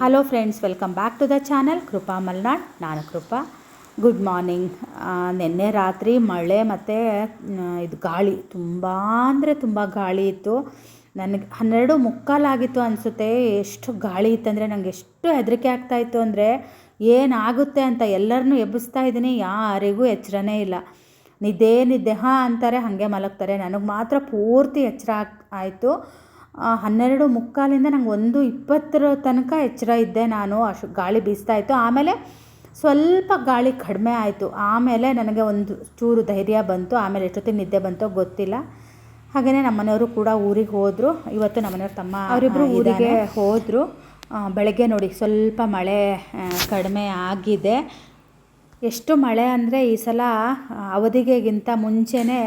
Hello friends welcome back to the channel Krupa Malnad ನಾನು Krupa good morning ನಿನ್ನೆ ರಾತ್ರಿ ಮಳೆ ಮತ್ತು ಇದು ಗಾಳಿ. ತುಂಬ ಅಂದರೆ ತುಂಬ ಗಾಳಿ ಇತ್ತು. ನನಗೆ ಹನ್ನೆರಡು ಮುಕ್ಕಾಲಾಗಿತ್ತು ಅನಿಸುತ್ತೆ. ಎಷ್ಟು ಗಾಳಿ ಇತ್ತಂದರೆ ನನಗೆ ಎಷ್ಟು ಹೆದರಿಕೆ ಆಗ್ತಾಯಿತ್ತು ಅಂದರೆ, ಏನಾಗುತ್ತೆ ಅಂತ ಎಲ್ಲರನ್ನೂ ಎಬ್ಬಿಸ್ತಾ ಇದ್ದೀನಿ. ಯಾರಿಗೂ ಎಚ್ಚರನೇ ಇಲ್ಲ. ನಿದ್ದೆ ನಿದ್ದೆ ಹಾಂ ಅಂತಾರೆ, ಹಾಗೆ ಮಲಗ್ತಾರೆ. ನನಗೆ ಮಾತ್ರ ಪೂರ್ತಿ ಎಚ್ಚರ ಆಯಿತು. ಹನ್ನೆರಡು ಮುಕ್ಕಾಲಿಂದ ನಂಗೆ ಒಂದು ಇಪ್ಪತ್ತರ ತನಕ ಎಚ್ಚರ ಇದ್ದೆ ನಾನು ಅಷ್ಟು ಗಾಳಿ ಬೀಸ್ತಾ ಇತ್ತು. ಆಮೇಲೆ ಸ್ವಲ್ಪ ಗಾಳಿ ಕಡಿಮೆ ಆಯಿತು. ಆಮೇಲೆ ನನಗೆ ಒಂದು ಚೂರು ಧೈರ್ಯ ಬಂತು. ಆಮೇಲೆ ಎಷ್ಟೊತ್ತಿಗೆ ನಿದ್ದೆ ಬಂತೋ ಗೊತ್ತಿಲ್ಲ. ಹಾಗೆಯೇ ನಮ್ಮ ಮನೆಯವರು ಕೂಡ ಊರಿಗೆ ಹೋದರು. ಇವತ್ತು ನಮ್ಮ ಮನೆಯವ್ರ ತಮ್ಮ ಅವರಿಬ್ಬರು ಊರಿಗೆ ಹೋದರು. ಬೆಳಗ್ಗೆ ನೋಡಿ ಸ್ವಲ್ಪ ಮಳೆ ಕಡಿಮೆ ಆಗಿದೆ. ಎಷ್ಟು ಮಳೆ ಅಂದರೆ ಈ ಸಲ ಅವಧಿಗೆಗಿಂತ ಮುಂಚೆನೇ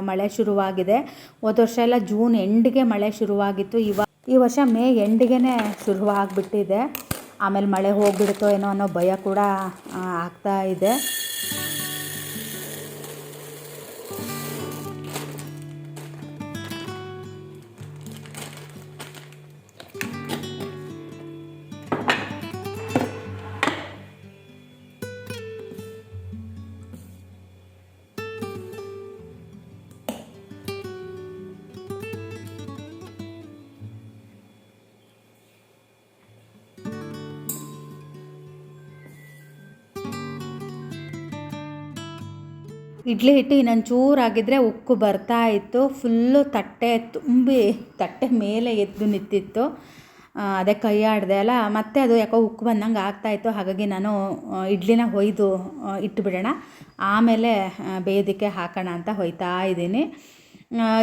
ಮಳೆ ಶುರುವಾಗಿದೆ. ಹೋದ ವರ್ಷ ಎಲ್ಲ ಜೂನ್ ಎಂಡ್ಗೆ ಮಳೆ ಶುರುವಾಗಿತ್ತು. ಇವ, ಈ ವರ್ಷ ಮೇ ಎಂಡ್ಗೆ ಶುರುವಾಗಿಬಿಟ್ಟಿದೆ ಆಮೇಲೆ ಮಳೆ ಹೋಗ್ಬಿಡುತ್ತೋ ಏನೋ ಅನ್ನೋ ಭಯ ಕೂಡ ಆಗ್ತಾ ಇದೆ. ಇಡ್ಲಿ ಹಿಟ್ಟು ಇನ್ನೊಂದು ಚೂರಾಗಿದ್ದರೆ ಉಕ್ಕು ಬರ್ತಾ ಇತ್ತು. ಫುಲ್ಲು ತಟ್ಟೆ ತುಂಬಿ, ತಟ್ಟೆ ಮೇಲೆ ಎದ್ದು ನಿಂತಿತ್ತು. ಅದೇ ಕೈ ಆಡಿದೆ ಅಲ್ಲ. ಮತ್ತೆ ಅದು ಯಾಕೋ ಉಕ್ಕು ಬಂದಂಗೆ ಆಗ್ತಾಯಿತ್ತು ಹಾಗಾಗಿ ನಾನು ಇಡ್ಲಿನ ಹೊಯ್ದು ಇಟ್ಟುಬಿಡೋಣ ಆಮೇಲೆ ಬೇಯೋದಕ್ಕೆ ಹಾಕೋಣ ಅಂತ ಹೊಯ್ತಾ ಇದ್ದೀನಿ.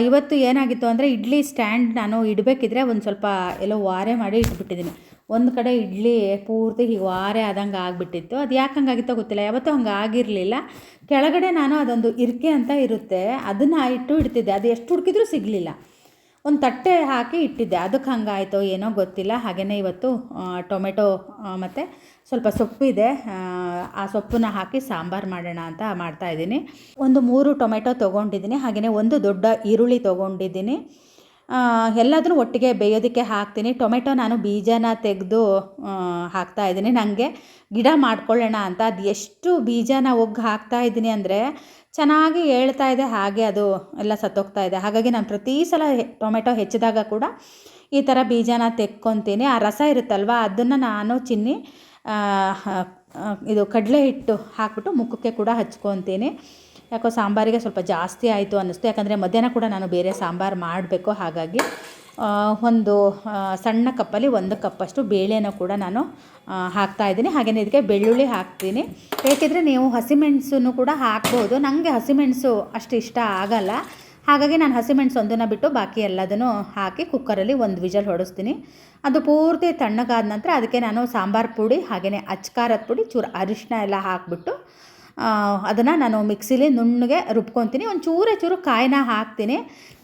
ಇವತ್ತು ಏನಾಗಿತ್ತು ಅಂದರೆ ಇಡ್ಲಿ ಸ್ಟ್ಯಾಂಡ್ ನಾನು ಇಡಬೇಕಿದ್ರೆ ಒಂದು ಸ್ವಲ್ಪ ಎಲ್ಲೋ ವಾರೆ ಮಾಡಿ ಇಟ್ಬಿಟ್ಟಿದ್ದೀನಿ. ಒಂದು ಕಡೆ ಇಡ್ಲಿ ಪೂರ್ತಿ ಹೀಗೆ ವಾರೆ ಆದಂಗೆ ಆಗಿಬಿಟ್ಟಿತ್ತು. ಅದು ಯಾಕೆ ಹಂಗಾಗಿತ್ತೋ ಗೊತ್ತಿಲ್ಲ. ಯಾವತ್ತೂ ಹಂಗೆ ಆಗಿರಲಿಲ್ಲ. ಕೆಳಗಡೆ ನಾನು ಅದೊಂದು ಇರಿಕೆ ಅಂತ ಇರುತ್ತೆ. ಅದನ್ನು ಇಟ್ಟು ಇಡ್ತಿದ್ದೆ. ಅದು ಎಷ್ಟು ಹುಡುಕಿದ್ರೂ ಸಿಗಲಿಲ್ಲ. ಒಂದು ತಟ್ಟೆ ಹಾಕಿ ಇಟ್ಟಿದ್ದೆ. ಅದಕ್ಕೆ ಹಂಗಾಯಿತೋ ಏನೋ ಗೊತ್ತಿಲ್ಲ. ಹಾಗೆಯೇ ಇವತ್ತು ಟೊಮೆಟೊ ಮತ್ತು ಸ್ವಲ್ಪ ಸೊಪ್ಪಿದೆ. ಆ, ಸೊಪ್ಪನ್ನ ಹಾಕಿ ಸಾಂಬಾರು ಮಾಡೋಣ ಅಂತ ಮಾಡ್ತಾಯಿದ್ದೀನಿ ಒಂದು ಮೂರು ಟೊಮೆಟೊ ತೊಗೊಂಡಿದ್ದೀನಿ. ಹಾಗೆಯೇ ಒಂದು ದೊಡ್ಡ ಈರುಳ್ಳಿ ತೊಗೊಂಡಿದ್ದೀನಿ. ಎಲ್ಲದನ್ನು ಒಟ್ಟಿಗೆ ಬೇಯೋದಕ್ಕೆ ಹಾಕ್ತೀನಿ. ಟೊಮೆಟೊ ನಾನು ಬೀಜನ ತೆಗೆದು ಹಾಕ್ತಾ ಇದ್ದೀನಿ. ನನಗೆ ಗಿಡ ಮಾಡ್ಕೊಳ್ಳೋಣ ಅಂತ ಅದು ಎಷ್ಟು ಬೀಜನ ಒಗ್ಗಿ ಹಾಕ್ತಾ ಇದ್ದೀನಿ ಅಂದರೆ ಚೆನ್ನಾಗಿ ಹೇಳ್ತಾ ಇದೆ, ಹಾಗೆ ಅದು ಎಲ್ಲ ಸತ್ತೋಗ್ತಾ ಇದೆ. ಹಾಗಾಗಿ ನಾನು ಪ್ರತಿ ಸಲ ಟೊಮೆಟೊ ಹೆಚ್ಚಿದಾಗ ಕೂಡ ಈ ಥರ ಬೀಜನ ತೆಕ್ಕೊತೀನಿ. ಆ ರಸ ಇರುತ್ತಲ್ವ, ಅದನ್ನು ನಾನು ಚಿನ್ನಿ ಇದು ಕಡಲೆ ಹಿಟ್ಟು ಹಾಕ್ಬಿಟ್ಟು ಮುಖಕ್ಕೆ ಕೂಡ ಹಚ್ಕೊತೀನಿ. ಯಾಕೋ ಸಾಂಬಾರಿಗೆ ಸ್ವಲ್ಪ ಜಾಸ್ತಿ ಆಯಿತು ಅನ್ನಿಸ್ತು. ಯಾಕಂದರೆ ಮಧ್ಯಾಹ್ನ ಕೂಡ ನಾನು ಬೇರೆ ಸಾಂಬಾರು ಮಾಡಬೇಕು. ಹಾಗಾಗಿ ಒಂದು ಸಣ್ಣ ಕಪ್ಪಲ್ಲಿ ಒಂದು ಕಪ್ಪಷ್ಟು ಬೇಳೆನ ಕೂಡ ನಾನು ಹಾಕ್ತಾ ಇದ್ದೀನಿ. ಹಾಗೆಯೇ ಇದಕ್ಕೆ ಬೆಳ್ಳುಳ್ಳಿ ಹಾಕ್ತೀನಿ. ಬೇಕಿದ್ರೆ ನೀವು ಹಸಿಮೆಣಸನ್ನು ಕೂಡ ಹಾಕ್ಬೋದು. ನನಗೆ ಹಸಿಮೆಣಸು ಅಷ್ಟು ಇಷ್ಟ ಆಗಲ್ಲ. ಹಾಗಾಗಿ ನಾನು ಹಸಿಮೆಣಸು ಒಂದನ್ನು ಬಿಟ್ಟು ಬಾಕಿ ಎಲ್ಲದನ್ನು ಹಾಕಿ ಕುಕ್ಕರಲ್ಲಿ ಒಂದು ವಿಜಲ್ ಹೊಡಿಸ್ತೀನಿ. ಅದು ಪೂರ್ತಿ ತಣ್ಣಗಾದ ನಂತರ ಅದಕ್ಕೆ ನಾನು ಸಾಂಬಾರು ಪುಡಿ ಹಾಗೆಯೇ ಅಚ್ಕಾರದ ಪುಡಿ, ಚೂರು ಅರಿಶಿನ ಎಲ್ಲ ಹಾಕ್ಬಿಟ್ಟು ಅದನ್ನು ನಾನು ಮಿಕ್ಸಿಲಿ ನುಣ್ಣಗೆ ರುಬ್ಕೊತೀನಿ. ಒಂದು ಚೂರೇ ಚೂರು ಕಾಯಿನ ಹಾಕ್ತೀನಿ.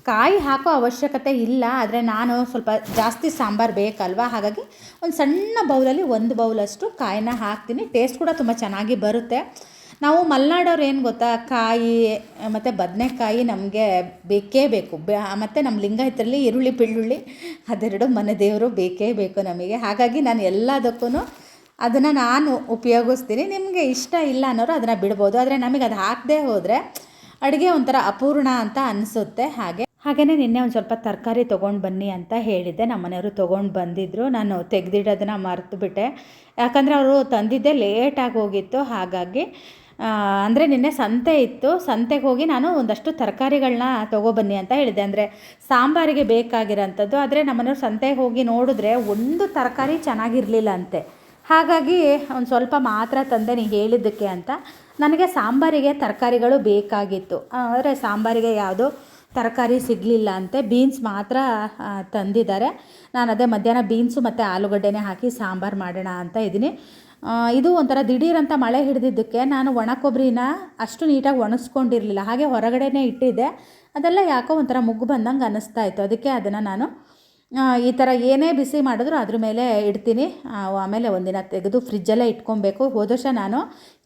ಕಾಯಿ ಹಾಕೋ ಅವಶ್ಯಕತೆ ಇಲ್ಲ, ಆದರೆ ನಾನು ಸ್ವಲ್ಪ ಜಾಸ್ತಿ ಸಾಂಬಾರು ಬೇಕಲ್ವಾ? ಹಾಗಾಗಿ ಒಂದು ಸಣ್ಣ ಬೌಲಲ್ಲಿ ಒಂದು ಬೌಲಷ್ಟು ಕಾಯಿನ ಹಾಕ್ತೀನಿ. ಟೇಸ್ಟ್ ಕೂಡ ತುಂಬ ಚೆನ್ನಾಗಿ ಬರುತ್ತೆ. ನಾವು ಮಲೆನಾಡವ್ರು ಏನು ಗೊತ್ತಾ? ಕಾಯಿ, ಮತ್ತು ಬದನೆಕಾಯಿ ನಮಗೆ ಬೇಕೇ ಬೇಕು. ಮತ್ತು ನಮ್ಮ ಲಿಂಗಾಯತರಲ್ಲಿ ಈರುಳ್ಳಿ, ಬೆಳ್ಳುಳ್ಳಿ ಅದೆರಡು ಮನೆ ದೇವರು ಬೇಕೇ ಬೇಕು ನಮಗೆ. ಹಾಗಾಗಿ ನಾನು ಎಲ್ಲದಕ್ಕೂ ಅದನ್ನು ನಾನು ಉಪಯೋಗಿಸ್ತೀನಿ. ನಿಮಗೆ ಇಷ್ಟ ಇಲ್ಲ ಅನ್ನೋರು ಅದನ್ನು ಬಿಡ್ಬೋದು. ಆದರೆ ನಮಗೆ ಅದು ಹಾಕದೇ ಹೋದರೆ ಅಡುಗೆ ಒಂಥರ ಅಪೂರ್ಣ ಅಂತ ಅನಿಸುತ್ತೆ. ಹಾಗೆ ಹಾಗೆಯೇ ನಿನ್ನೆ ಒಂದು ಸ್ವಲ್ಪ ತರಕಾರಿ ತೊಗೊಂಡು ಬನ್ನಿ ಅಂತ ಹೇಳಿದ್ದೆ. ನಮ್ಮ ಮನೆಯವರು ತೊಗೊಂಡು ಬಂದಿದ್ದರು ನಾನು ತೆಗೆದಿಡೋದನ್ನ ಮರೆತುಬಿಟ್ಟೆ. ಯಾಕಂದರೆ ಅವರು ತಂದಿದ್ದೆ ಲೇಟಾಗಿ ಹೋಗಿತ್ತು. ಹಾಗಾಗಿ ಅಂದರೆ ನಿನ್ನೆ ಸಂತೆ ಇತ್ತು. ಸಂತೆಗೆ ಹೋಗಿ ನಾನು ಒಂದಷ್ಟು ತರಕಾರಿಗಳನ್ನ ತೊಗೊಬನ್ನಿ ಅಂತ ಹೇಳಿದೆ ಅಂದರೆ ಸಾಂಬಾರಿಗೆ ಬೇಕಾಗಿರೋಂಥದ್ದು. ಆದರೆ ನಮ್ಮನೆಯವ್ರು ಸಂತೆಗೆ ಹೋಗಿ ನೋಡಿದ್ರೆ ಒಂದು ತರಕಾರಿ ಚೆನ್ನಾಗಿರಲಿಲ್ಲ ಅಂತೆ. ಹಾಗಾಗಿ ಒಂದು ಸ್ವಲ್ಪ ಮಾತ್ರ ತಂದೆ ನೀ ಹೇಳಿದ್ದಕ್ಕೆ ಅಂತ. ನನಗೆ ಸಾಂಬಾರಿಗೆ ತರಕಾರಿಗಳು ಬೇಕಾಗಿತ್ತು. ಆದರೆ ಸಾಂಬಾರಿಗೆ ಯಾವುದೋ ತರಕಾರಿ ಸಿಗಲಿಲ್ಲ ಅಂತೆ. ಬೀನ್ಸ್ ಮಾತ್ರ ತಂದಿದ್ದಾರೆ. ನಾನು ಅದೇ ಮಧ್ಯಾಹ್ನ ಬೀನ್ಸು ಮತ್ತು ಆಲೂಗಡ್ಡೆನೇ ಹಾಕಿ ಸಾಂಬಾರು ಮಾಡೋಣ ಅಂತ ಇದ್ದೀನಿ. ಇದು ಒಂಥರ ದಿಢೀರಂತ ಮಳೆ ಹಿಡಿದಿದ್ದಕ್ಕೆ ನಾನು ಒಣ ಕೊಬ್ಬರಿನ ಅಷ್ಟು ನೀಟಾಗಿ ಒಣಗಿಸ್ಕೊಂಡಿರಲಿಲ್ಲ ಹಾಗೆ ಹೊರಗಡೆನೇ ಇಟ್ಟಿದ್ದೆ. ಅದೆಲ್ಲ ಯಾಕೋ ಒಂಥರ ಮುಗ್ಗು ಬಂದಂಗೆ ಅನ್ನಿಸ್ತಾ ಇತ್ತು. ಅದಕ್ಕೆ ಅದನ್ನು ನಾನು ಈ ಥರ ಏನೇ ಬಿಸಿ ಮಾಡಿದ್ರು ಅದ್ರ ಮೇಲೆ ಇಡ್ತೀನಿ. ಆಮೇಲೆ ಒಂದಿನ ತೆಗೆದು ಫ್ರಿಜ್ಜಲ್ಲೇ ಇಟ್ಕೊಬೇಕು. ಹೋದ ವರ್ಷ ನಾನು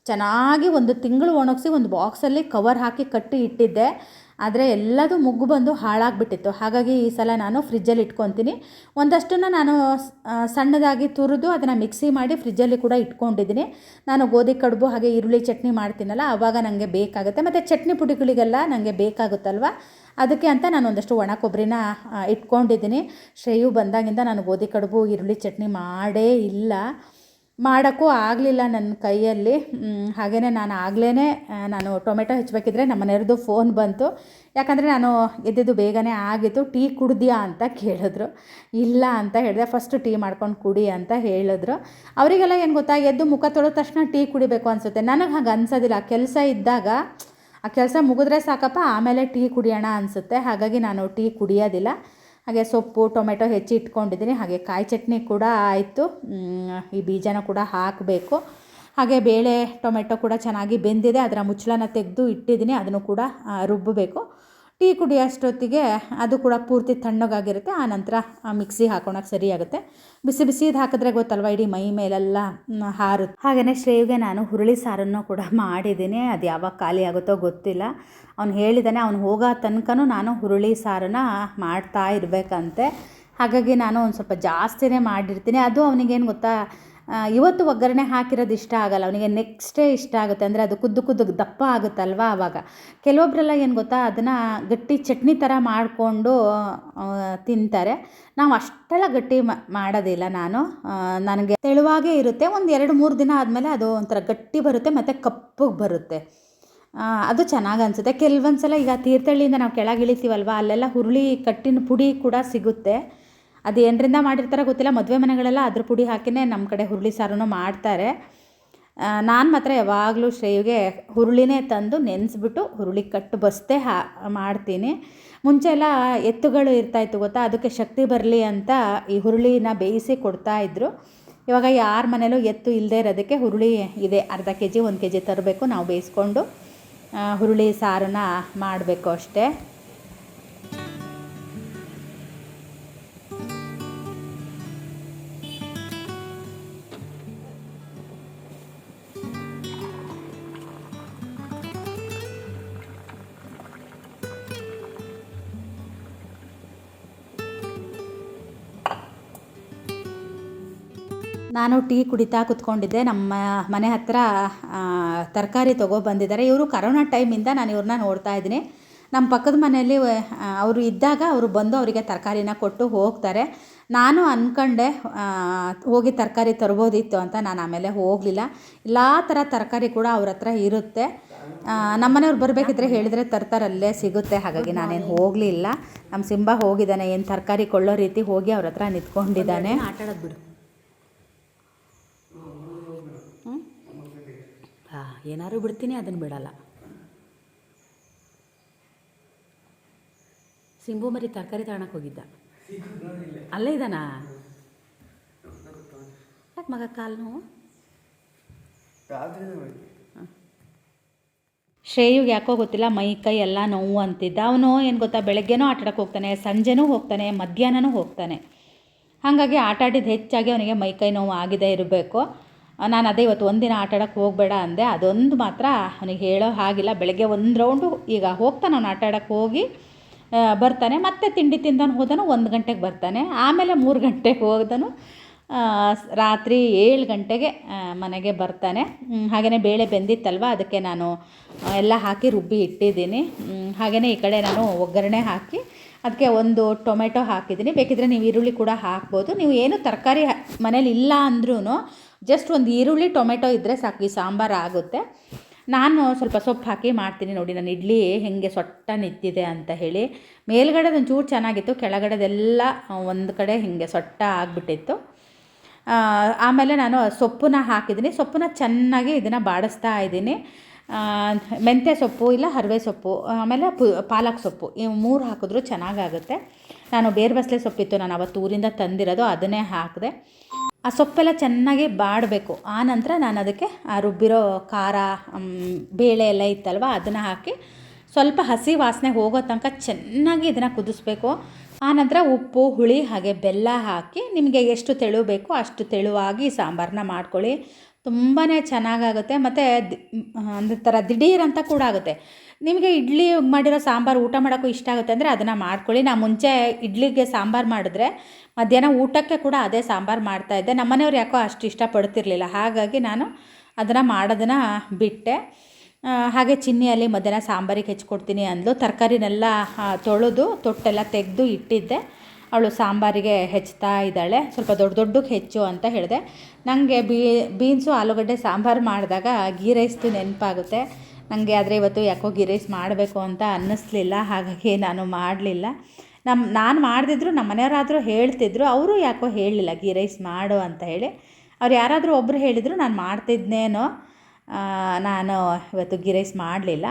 ಚೆನ್ನಾಗಿ ಒಂದು ತಿಂಗಳು ಒಣಗಿಸಿ ಒಂದು ಬಾಕ್ಸಲ್ಲಿ ಕವರ್ ಹಾಕಿ ಕಟ್ಟಿ ಇಟ್ಟಿದ್ದೆ. ಆದರೆ ಎಲ್ಲದೂ ಮುಗ್ಗು ಬಂದು ಹಾಳಾಗಿಬಿಟ್ಟಿತ್ತು. ಹಾಗಾಗಿ ಈ ಸಲ ನಾನು ಫ್ರಿಜ್ಜಲ್ಲಿ ಇಟ್ಕೊತೀನಿ. ಒಂದಷ್ಟನ್ನು ನಾನು ಸಣ್ಣದಾಗಿ ತುರಿದು ಅದನ್ನು ಮಿಕ್ಸಿ ಮಾಡಿ ಫ್ರಿಜ್ಜಲ್ಲಿ ಕೂಡ ಇಟ್ಕೊಂಡಿದ್ದೀನಿ. ನಾನು ಗೋಧಿ ಕಡುಬು ಹಾಗೆ ಈರುಳ್ಳಿ ಚಟ್ನಿ ಮಾಡ್ತೀನಲ್ಲ ಆವಾಗ ನನಗೆ ಬೇಕಾಗುತ್ತೆ. ಮತ್ತು ಚಟ್ನಿ ಪುಡಿಗಳಿಗೆಲ್ಲ ನನಗೆ ಬೇಕಾಗುತ್ತಲ್ವ? ಅದಕ್ಕೆ ಅಂತ ನಾನು ಒಂದಷ್ಟು ಒಣ ಕೊಬ್ಬರಿನ ಇಟ್ಕೊಂಡಿದ್ದೀನಿ. ಶ್ರೇಯು ಬಂದಾಗಿಂದ ನಾನು ಗೋಧಿ ಕಡುಬು, ಈರುಳ್ಳಿ ಚಟ್ನಿ ಮಾಡೇ ಇಲ್ಲ. ಮಾಡೋಕ್ಕೂ ಆಗಲಿಲ್ಲ ನನ್ನ ಕೈಯಲ್ಲಿ. ಹಾಗೇ ನಾನು ಆಗಲೇ ನಾನು ಟೊಮೆಟೊ ಹೆಚ್ಚಬೇಕಿದ್ರೆ ನಮ್ಮ ಮನೆಯವ್ರದ್ದು ಫೋನ್ ಬಂತು. ಯಾಕಂದರೆ ನಾನು ಎದ್ದಿದ್ದು ಬೇಗನೆ ಆಗಿತ್ತು. ಟೀ ಕುಡ್ದ್ಯಾ ಅಂತ ಕೇಳಿದ್ರು. ಇಲ್ಲ ಅಂತ ಹೇಳಿದೆ. ಫಸ್ಟ್ ಟೀ ಮಾಡ್ಕೊಂಡು ಕುಡಿ ಅಂತ ಹೇಳಿದ್ರು. ಅವರಿಗೆಲ್ಲ ಏನು ಗೊತ್ತಾ ಎದ್ದು ಮುಖ ತೊಳೆದ ತಕ್ಷಣ ಟೀ ಕುಡಿಬೇಕು ಅನಿಸುತ್ತೆ. ನನಗೆ ಹಾಗೆ ಅನ್ಸೋದಿಲ್ಲ. ಕೆಲಸ ಇದ್ದಾಗ ಆ ಕೆಲಸ ಮುಗಿದ್ರೆ ಸಾಕಪ್ಪ, ಆಮೇಲೆ ಟೀ ಕುಡಿಯೋಣ ಅನಿಸುತ್ತೆ. ಹಾಗಾಗಿ ನಾನು ಟೀ ಕುಡಿಯೋದಿಲ್ಲ. ಹಾಗೆ ಸೊಪ್ಪು, ಟೊಮೆಟೊ ಹೆಚ್ಚಿ ಇಟ್ಕೊಂಡಿದ್ದೀನಿ. ಹಾಗೆ ಕಾಯಿ ಚಟ್ನಿ ಕೂಡ ಆಯಿತು. ಈ ಬೀಜನ ಕೂಡ ಹಾಕಬೇಕು. ಹಾಗೆ ಬೇಳೆ, ಟೊಮೆಟೊ ಕೂಡ ಚೆನ್ನಾಗಿ ಬೆಂದಿದೆ. ಅದರ ಮುಚ್ಚಳನ ತೆಗೆದು ಇಟ್ಟಿದ್ದೀನಿ. ಅದನ್ನು ಕೂಡ ರುಬ್ಬಬೇಕು. ಟೀ ಕುಡಿಯೋಷ್ಟೊತ್ತಿಗೆ ಅದು ಕೂಡ ಪೂರ್ತಿ ತಣ್ಣಗಾಗಿರುತ್ತೆ. ಆ ನಂತರ ಮಿಕ್ಸಿ ಹಾಕೊಳಕ್ಕೆ ಸರಿಯಾಗುತ್ತೆ. ಬಿಸಿ ಬಿಸಿದು ಹಾಕಿದ್ರೆ ಗೊತ್ತಲ್ವ? ಇಡೀ ಮೈ ಮೇಲೆಲ್ಲ ಹಾರು ಹಾರುತ್ತೆ ಹಾಗೆಯೇ ಶ್ರೇವ್ಗೆ ನಾನು ಹುರುಳಿ ಸಾರನ್ನು ಕೂಡ ಮಾಡಿದ್ದೀನಿ. ಅದು ಯಾವಾಗ ಖಾಲಿ ಆಗುತ್ತೋ ಗೊತ್ತಿಲ್ಲ. ಅವ್ನು ಹೇಳಿದ್ದಾನೆ ಅವ್ನು ಹೋಗೋ ತನಕನೂ ನಾನು ಹುರುಳಿ ಸಾರನ್ನ ಮಾಡ್ತಾ ಇರಬೇಕಂತೆ. ಹಾಗಾಗಿ ನಾನು ಒಂದು ಸ್ವಲ್ಪ ಜಾಸ್ತಿನೇ ಮಾಡಿರ್ತೀನಿ. ಅದು ಅವನಿಗೇನು ಗೊತ್ತಾ? ಆ, ಇವತ್ತು ಒಗ್ಗರಣೆ ಹಾಕಿರೋದು ಇಷ್ಟ ಆಗಲ್ಲ. ಅವನಿಗೆ ನೆಕ್ಸ್ಟೇ ಇಷ್ಟ ಆಗುತ್ತೆ. ಅಂದರೆ ಅದು ಕುದ್ದು ಕುದ್ದು ದಪ್ಪ ಆಗುತ್ತಲ್ವ ಆವಾಗ ಕೆಲವೊಬ್ಬರೆಲ್ಲ ಏನು ಗೊತ್ತಾ, ಅದನ್ನು ಗಟ್ಟಿ ಚಟ್ನಿ ಥರ ಮಾಡಿಕೊಂಡು ತಿಂತಾರೆ. ನಾವು ಅಷ್ಟೆಲ್ಲ ಗಟ್ಟಿ ಮಾಡೋದಿಲ್ಲ ನಾನು. ನನಗೆ ತೆಳುವಾಗೇ ಇರುತ್ತೆ. ಒಂದು ಎರಡು ಮೂರು ದಿನ ಆದಮೇಲೆ ಅದು ಒಂಥರ ಗಟ್ಟಿ ಬರುತ್ತೆ, ಮತ್ತು ಕಪ್ಪಗೆ ಬರುತ್ತೆ. ಅದು ಚೆನ್ನಾಗಿ ಅನಿಸುತ್ತೆ. ಕೆಲವೊಂದು ಸಲ ಈಗ ತೀರ್ಥಹಳ್ಳಿಯಿಂದ ನಾವು ಕೆಳಗಿಳಿತೀವಲ್ವ ಅಲ್ಲೆಲ್ಲ ಹುರುಳಿ ಕಟ್ಟಿನ ಪುಡಿ ಕೂಡ ಸಿಗುತ್ತೆ. ಅದು ಏನರಿಂದ ಮಾಡಿರ್ತಾರೋ ಗೊತ್ತಿಲ್ಲ. ಮದುವೆ ಮನೆಗಳೆಲ್ಲ ಅದ್ರ ಪುಡಿ ಹಾಕಿನೇ ನಮ್ಮ ಕಡೆ ಹುರುಳಿ ಸಾರನ್ನು ಮಾಡ್ತಾರೆ. ನಾನು ಮಾತ್ರ ಯಾವಾಗಲೂ ಶ್ರೇವಿಗೆ ಹುರುಳಿನೇ ತಂದು ನೆನೆಸ್ಬಿಟ್ಟು ಹುರುಳಿ ಕಟ್ಟು ಬಸ್ತೆ ಹಾ, ಮಾಡ್ತೀನಿ. ಮುಂಚೆ ಎಲ್ಲ ಎತ್ತುಗಳು ಇರ್ತಾಯಿತ್ತು ಗೊತ್ತಾ? ಅದಕ್ಕೆ ಶಕ್ತಿ ಬರಲಿ ಅಂತ ಈ ಹುರುಳಿನ ಬೇಯಿಸಿ ಕೊಡ್ತಾಯಿದ್ರು ಇವಾಗ ಯಾರ ಮನೇಲೂ ಎತ್ತು ಇಲ್ಲದೆ ಇರೋದಕ್ಕೆ ಹುರುಳಿ ಇದೆ. ಅರ್ಧ ಕೆ ಜಿ ಒಂದು ಕೆ ಜಿ ತರಬೇಕು. ನಾವು ಬೇಯಿಸ್ಕೊಂಡು ಹುರುಳಿ ಸಾರನ್ನ ಮಾಡಬೇಕು ಅಷ್ಟೇ. ನಾನು ಟೀ ಕುಡಿತಾ ಕುತ್ಕೊಂಡಿದ್ದೆ. ನಮ್ಮ ಮನೆ ಹತ್ರ ತರಕಾರಿ ತೊಗೊಬಂದಿದ್ದಾರೆ ಇವರು ಕರೋನಾ ಟೈಮಿಂದ ನಾನು ಇವ್ರನ್ನ ನೋಡ್ತಾ ಇದ್ದೀನಿ. ನಮ್ಮ ಪಕ್ಕದ ಮನೆಯಲ್ಲಿ ಅವರು ಇದ್ದಾಗ ಅವರು ಬಂದು ಅವರಿಗೆ ತರಕಾರಿನ ಕೊಟ್ಟು ಹೋಗ್ತಾರೆ. ನಾನು ಅಂದ್ಕೊಂಡೆ ಹೋಗಿ ತರಕಾರಿ ತರ್ಬೋದಿತ್ತು ಅಂತ ನಾನು ಆಮೇಲೆ ಹೋಗಲಿಲ್ಲ. ಎಲ್ಲ ಥರ ತರಕಾರಿ ಕೂಡ ಅವ್ರ ಹತ್ರ ಇರುತ್ತೆ. ನಮ್ಮನೆಯವ್ರು ಬರಬೇಕಿದ್ರೆ ಹೇಳಿದರೆ ತರ್ತಾರಲ್ಲೇ ಸಿಗುತ್ತೆ. ಹಾಗಾಗಿ ನಾನೇನು ಹೋಗಲಿಲ್ಲ. ನಮ್ಮ ಸಿಂಬ ಹೋಗಿದ್ದಾನೆ, ಏನು ತರಕಾರಿ ಕೊಳ್ಳೋ ರೀತಿ ಹೋಗಿ ಅವ್ರ ಹತ್ರ ನಿಂತ್ಕೊಂಡಿದ್ದಾನೆ. ಆಟಾಡೋದು ಬಿಡು ಹಾಂ ಏನಾದ್ರು ಬಿಡ್ತೀನಿ ಅದನ್ನು ಬಿಡಲ್ಲ. ಸಿಂಬು ಮರಿ ತರಕಾರಿ ತಗೊಳಕ್ಕೆ ಹೋಗಿದ್ದ. ಅಲ್ಲೇ ಇದ್ದಾನಾ? ಯಾಕೆ ಮಗ ಕಾಲು ನೋವು? ಶ್ರೇಯುಗೆ ಯಾಕೋ ಗೊತ್ತಿಲ್ಲ ಮೈ ಕೈ ಎಲ್ಲ ನೋವು ಅಂತಿದ್ದ. ಅವನು ಏನು ಗೊತ್ತಾ ಬೆಳಗ್ಗೆನೂ ಆಟ ಆಡಕ್ಕೆ ಹೋಗ್ತಾನೆ ಸಂಜೆನೂ ಹೋಗ್ತಾನೆ ಮಧ್ಯಾಹ್ನನೂ ಹೋಗ್ತಾನೆ. ಹಾಗಾಗಿ ಆಟ ಆಡಿದ್ದು ಹೆಚ್ಚಾಗಿ ಅವನಿಗೆ ಮೈ ಕೈ ನೋವು ಆಗಿದೆ ಇರಬೇಕು. ನಾನು ಅದೇ ಇವತ್ತು ಒಂದಿನ ಆಟ ಆಡೋಕ್ಕೆ ಹೋಗಬೇಡ ಅಂದೆ. ಅದೊಂದು ಮಾತ್ರ ಅವನಿಗೆ ಹೇಳೋ ಹಾಗಿಲ್ಲ. ಬೆಳಗ್ಗೆ ಒಂದು ರೌಂಡು ಈಗ ಹೋಗ್ತಾನೆ ಅವ್ನು ಆಟ ಆಡೋಕ್ಕೆ ಹೋಗಿ ಬರ್ತಾನೆ. ಮತ್ತೆ ತಿಂಡಿ ತಿಂದಾನು ಹೋದನು, ಒಂದು ಗಂಟೆಗೆ ಬರ್ತಾನೆ. ಆಮೇಲೆ ಮೂರು ಗಂಟೆಗೆ ಹೋದನು. ರಾತ್ರಿ ಏಳು ಗಂಟೆಗೆ ಮನೆಗೆ ಬರ್ತಾನೆ. ಹಾಗೆಯೇ ಬೇಳೆ ಬೆಂದಿತ್ತಲ್ವ, ಅದಕ್ಕೆ ನಾನು ಎಲ್ಲ ಹಾಕಿ ರುಬ್ಬಿ ಇಟ್ಟಿದ್ದೀನಿ. ಹಾಗೆಯೇ ಈ ಕಡೆ ನಾನು ಒಗ್ಗರಣೆ ಹಾಕಿ, ಅದಕ್ಕೆ ಒಂದು ಟೊಮೆಟೊ ಹಾಕಿದ್ದೀನಿ. ಬೇಕಿದ್ರೆ ನೀವು ಈರುಳ್ಳಿ ಕೂಡ ಹಾಕ್ಬೋದು. ನೀವು ಏನು ತರಕಾರಿ ಮನೇಲಿ ಇಲ್ಲ ಅಂದ್ರೂ ಜಸ್ಟ್ ಒಂದು ಈರುಳ್ಳಿ, ಟೊಮೆಟೊ ಇದ್ದರೆ ಸಾಕು, ಈ ಸಾಂಬಾರು ಆಗುತ್ತೆ. ನಾನು ಸ್ವಲ್ಪ ಸೊಪ್ಪು ಹಾಕಿ ಮಾಡ್ತೀನಿ ನೋಡಿ, ನಾನು ಇಡ್ಲಿ ಹೇಗೆ ಸೊಟ್ಟ ನಿಂತಿದೆ ಅಂತ ಹೇಳಿ. ಮೇಲ್ಗಡೆದು ಒಂಚೂರು ಚೆನ್ನಾಗಿತ್ತು, ಕೆಳಗಡೆದೆಲ್ಲ ಒಂದು ಕಡೆ ಹೀಗೆ ಸೊಟ್ಟ ಆಗಿಬಿಟ್ಟಿತ್ತು. ಆಮೇಲೆ ನಾನು ಸೊಪ್ಪನ್ನ ಹಾಕಿದ್ದೀನಿ. ಸೊಪ್ಪನ್ನ ಚೆನ್ನಾಗಿ ಇದನ್ನು ಬಾಡಿಸ್ತಾ ಇದ್ದೀನಿ. ಮೆಂತ್ಯ ಸೊಪ್ಪು ಇಲ್ಲ, ಹರವೆ ಸೊಪ್ಪು, ಆಮೇಲೆ ಪು, ಪಾಲಕ್ ಸೊಪ್ಪು ಇವು ಮೂರು ಹಾಕಿದ್ರೂ ಚೆನ್ನಾಗಾಗುತ್ತೆ. ನಾನು ಬೇರೆ ಬಸಳೆ ಸೊಪ್ಪಿತ್ತು, ನಾನು ಅವತ್ತು ಊರಿಂದ ತಂದಿರೋದು, ಅದನ್ನೇ ಹಾಕಿದೆ. ಆ ಸೊಪ್ಪೆಲ್ಲ ಚೆನ್ನಾಗಿ ಬಾಡಬೇಕು. ಆ ನಂತರ ನಾನು ಅದಕ್ಕೆ ಆ ರುಬ್ಬಿರೋ ಖಾರ ಬೇಳೆ ಎಲ್ಲ ಇತ್ತಲ್ವ, ಅದನ್ನು ಹಾಕಿ ಸ್ವಲ್ಪ ಹಸಿ ವಾಸನೆ ಹೋಗೋ ತನಕ ಚೆನ್ನಾಗಿ ಇದನ್ನು ಕುದಿಸ್ಬೇಕು. ಆನಂತರ ಉಪ್ಪು, ಹುಳಿ ಹಾಗೆ ಬೆಲ್ಲ ಹಾಕಿ ನಿಮಗೆ ಎಷ್ಟು ತೆಳು ಬೇಕೋ ಅಷ್ಟು ತೆಳುವಾಗಿ ಸಾಂಬಾರನ್ನ ಮಾಡ್ಕೊಳ್ಳಿ. ತುಂಬಾ ಚೆನ್ನಾಗಾಗುತ್ತೆ. ಮತ್ತು ಒಂದು ಥರ ದಿಢೀರ್ ಅಂತ ಕೂಡ ಆಗುತ್ತೆ. ನಿಮಗೆ ಇಡ್ಲಿ ಮಾಡಿರೋ ಸಾಂಬಾರು ಊಟ ಮಾಡೋಕ್ಕೂ ಇಷ್ಟ ಆಗುತ್ತೆ ಅಂದರೆ ಅದನ್ನು ಮಾಡ್ಕೊಳ್ಳಿ. ನಾ ಮುಂಚೆ ಇಡ್ಲಿಗೆ ಸಾಂಬಾರು ಮಾಡಿದ್ರೆ ಮಧ್ಯಾಹ್ನ ಊಟಕ್ಕೆ ಕೂಡ ಅದೇ ಸಾಂಬಾರು ಮಾಡ್ತಾಯಿದ್ದೆ ನಮ್ಮ ಮನೆಯವ್ರು ಯಾಕೋ ಅಷ್ಟು ಇಷ್ಟಪಡ್ತಿರ್ಲಿಲ್ಲ. ಹಾಗಾಗಿ ನಾನು ಅದನ್ನು ಮಾಡೋದನ್ನು ಬಿಟ್ಟೆ. ಹಾಗೆ ಚಿನ್ನಿಯಲ್ಲಿ ಮಧ್ಯಾಹ್ನ ಸಾಂಬಾರಿಗೆ ಹೆಚ್ಚಿಕೊಡ್ತೀನಿ ಅಂದಳು ತರಕಾರಿನೆಲ್ಲ ತೊಳೆದು, ತೊಟ್ಟೆಲ್ಲ ತೆಗೆದು ಇಟ್ಟಿದ್ದೆ. ಅವಳು ಸಾಂಬಾರಿಗೆ ಹೆಚ್ಚುತ್ತಾ ಇದ್ದಾಳೆ. ಸ್ವಲ್ಪ ದೊಡ್ಡ ದೊಡ್ಡಕ್ಕೆ ಹೆಚ್ಚು ಅಂತ ಹೇಳಿದೆ. ನನಗೆ ಬೀನ್ಸು, ಆಲೂಗಡ್ಡೆ, ಸಾಂಬಾರು ಮಾಡಿದಾಗ ಗೀ ರೈಸ್ದು ನೆನಪಾಗುತ್ತೆ. ನನಗೆ ಆದರೆ ಇವತ್ತು ಯಾಕೋ ಗೀ ರೈಸ್ ಮಾಡಬೇಕು ಅಂತ ಅನ್ನಿಸ್ಲಿಲ್ಲ. ಹಾಗಾಗಿ ನಾನು ಮಾಡಲಿಲ್ಲ. ನಮ್ಮ ನಾನು ಮಾಡ್ದಿದ್ರು ನಮ್ಮ ಮನೆಯವರಾದರೂ ಹೇಳ್ತಿದ್ರು. ಅವರು ಯಾಕೋ ಹೇಳಲಿಲ್ಲ ಗೀ ರೈಸ್ ಮಾಡು ಅಂತ ಹೇಳಿ. ಅವ್ರು ಯಾರಾದರೂ ಒಬ್ಬರು ಹೇಳಿದರು, ನಾನು ಮಾಡ್ತಿದ್ನೇನೋ ನಾನು ಇವತ್ತು ಗೀ ರೈಸ್ ಮಾಡಲಿಲ್ಲ.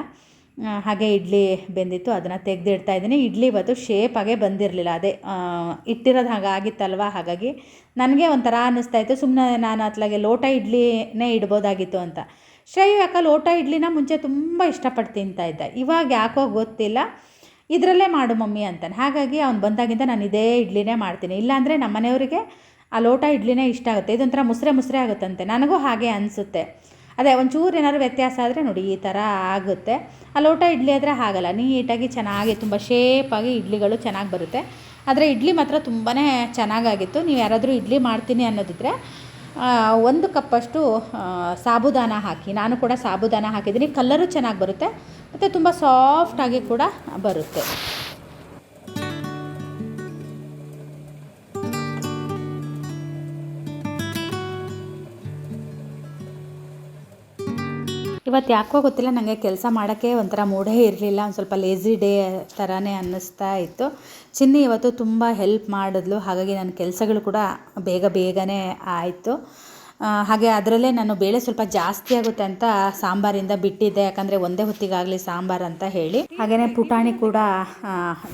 ಹಾಗೆ ಇಡ್ಲಿ ಬೆಂದಿತ್ತು, ಅದನ್ನು ತೆಗೆದಿಡ್ತಾ ಇದ್ದೀನಿ. ಇಡ್ಲಿ ಇವತ್ತು ಶೇಪಾಗೆ ಬಂದಿರಲಿಲ್ಲ, ಅದೇ ಇಟ್ಟಿರೋದು ಇಟ್ಟಿರೋದು ಹಾಗಾಗಿತ್ತಲ್ವ ಹಾಗಾಗಿ ನನಗೆ ಒಂಥರ ಅನ್ನಿಸ್ತಾ ಇತ್ತು. ಸುಮ್ಮನೆ ನಾನು ಅತ್ಲಾಗೆ ಲೋಟ ಇಡ್ಲಿನೇ ಇಡ್ಬೋದಾಗಿತ್ತು ಅಂತ. ಶ್ರೇಯು ಯಾಕೆ ಲೋಟ ಇಡ್ಲಿನ ಮುಂಚೆ ತುಂಬ ಇಷ್ಟಪಟ್ಟು ತಿಂತಾ ಇದ್ದ. ಇವಾಗ ಯಾಕೋ ಗೊತ್ತಿಲ್ಲ. ಇದರಲ್ಲೇ ಮಾಡು ಮಮ್ಮಿ ಅಂತಾನೆ. ಹಾಗಾಗಿ ಅವ್ನು ಬಂದಾಗಿಂದ ನಾನು ಇದೇ ಇಡ್ಲಿನೇ ಮಾಡ್ತೀನಿ. ಇಲ್ಲಾಂದರೆ ನಮ್ಮ ಮನೆಯವರಿಗೆ ಆ ಲೋಟ ಇಡ್ಲಿನೇ ಇಷ್ಟ ಆಗುತ್ತೆ. ಇದೊಂಥರ ಮುಸ್ರೆ ಮುಸ್ರೆ ಆಗುತ್ತಂತೆ. ನನಗೂ ಹಾಗೆ ಅನಿಸುತ್ತೆ. ಅದೇ ಒಂಚೂರು ಏನಾದ್ರು ವ್ಯತ್ಯಾಸ ಆದರೆ ನೋಡಿ ಈ ಥರ ಆಗುತ್ತೆ. ಆ ಲೋಟ ಇಡ್ಲಿ ಆದರೆ ಆಗಲ್ಲ ನೀಟಾಗಿ ಚೆನ್ನಾಗಿ ತುಂಬ ಶೇಪಾಗಿ ಇಡ್ಲಿಗಳು ಚೆನ್ನಾಗಿ ಬರುತ್ತೆ. ಆದರೆ ಇಡ್ಲಿ ಮಾತ್ರ ತುಂಬಾ ಚೆನ್ನಾಗಾಗಿತ್ತು. ನೀವು ಯಾರಾದರೂ ಇಡ್ಲಿ ಮಾಡ್ತೀನಿ ಅನ್ನೋದಿದ್ರೆ ಒಂದು ಕಪ್ಪಷ್ಟು ಸಾಬುದಾನ ಹಾಕಿ, ನಾನು ಕೂಡ ಸಾಬುದಾನ ಹಾಕಿದ್ದೀನಿ. ಕಲ್ಲರು ಚೆನ್ನಾಗಿ ಬರುತ್ತೆ, ಮತ್ತು ತುಂಬ ಸಾಫ್ಟಾಗಿ ಕೂಡ ಬರುತ್ತೆ. ಇವತ್ತು ಯಾಕೋ ಗೊತ್ತಿಲ್ಲ ನನಗೆ ಕೆಲಸ ಮಾಡೋಕ್ಕೆ ಒಂಥರ ಮೂಡೇ ಇರಲಿಲ್ಲ, ಒಂದು ಸ್ವಲ್ಪ ಲೇಝಿ ಡೇ ಥರನೇ ಅನ್ನಿಸ್ತಾ ಇತ್ತು. ಚಿನ್ನಿ ಇವತ್ತು ತುಂಬ ಹೆಲ್ಪ್ ಮಾಡಿದ್ಲು, ಹಾಗಾಗಿ ನನ್ನ ಕೆಲಸಗಳು ಕೂಡ ಬೇಗ ಬೇಗನೆ ಆಯಿತು. ಹಾಗೆ ಅದರಲ್ಲೇ ನಾನು ಬೇಳೆ ಸ್ವಲ್ಪ ಜಾಸ್ತಿ ಆಗುತ್ತೆ ಅಂತ ಸಾಂಬಾರಿಂದ ಬಿಟ್ಟಿದ್ದೆ, ಯಾಕಂದರೆ ಒಂದೇ ಹೊತ್ತಿಗಾಗಲಿ ಸಾಂಬಾರು ಅಂತ ಹೇಳಿ. ಹಾಗೆಯೇ ಪುಟಾಣಿ ಕೂಡ